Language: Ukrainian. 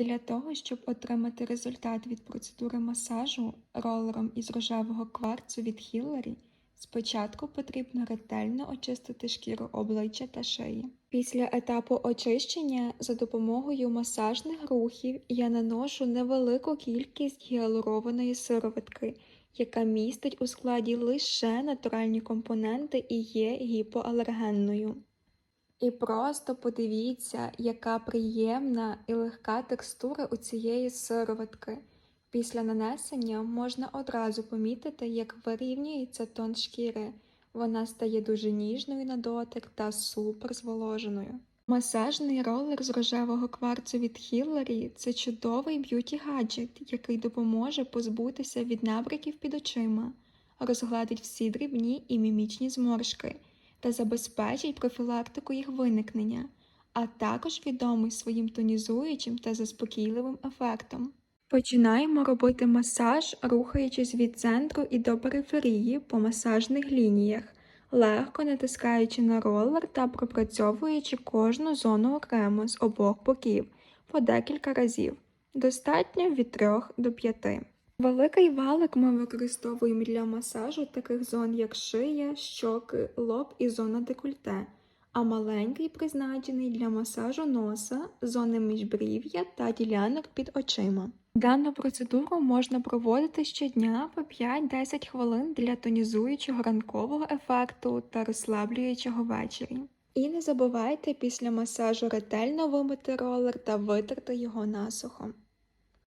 Для того, щоб отримати результат від процедури масажу ролером із рожевого кварцу від Хіллері, спочатку потрібно ретельно очистити шкіру обличчя та шиї. Після етапу очищення за допомогою масажних рухів я наношу невелику кількість гіалурованої сироватки, яка містить у складі лише натуральні компоненти і є гіпоалергенною. І просто подивіться, яка приємна і легка текстура у цієї сироватки. Після нанесення можна одразу помітити, як вирівнюється тон шкіри. Вона стає дуже ніжною на дотик та супер зволоженою. Масажний ролер з рожевого кварцу від Хіллері – це чудовий б'юті-гаджет, який допоможе позбутися від набряків під очима, розгладить всі дрібні і мімічні зморшки та забезпечить профілактику їх виникнення, а також відомий своїм тонізуючим та заспокійливим ефектом. Починаємо робити масаж, рухаючись від центру і до периферії по масажних лініях, легко натискаючи на ролер та пропрацьовуючи кожну зону окремо з обох боків по декілька разів. Достатньо від 3 до 5. Великий валик ми використовуємо для масажу таких зон, як шия, щоки, лоб і зона декольте, а маленький призначений для масажу носа, зони міжбрів'я та ділянок під очима. Дану процедуру можна проводити щодня по 5-10 хвилин для тонізуючого ранкового ефекту та розслаблюючого ввечері. І не забувайте після масажу ретельно вимити ролер та витерти його насухо.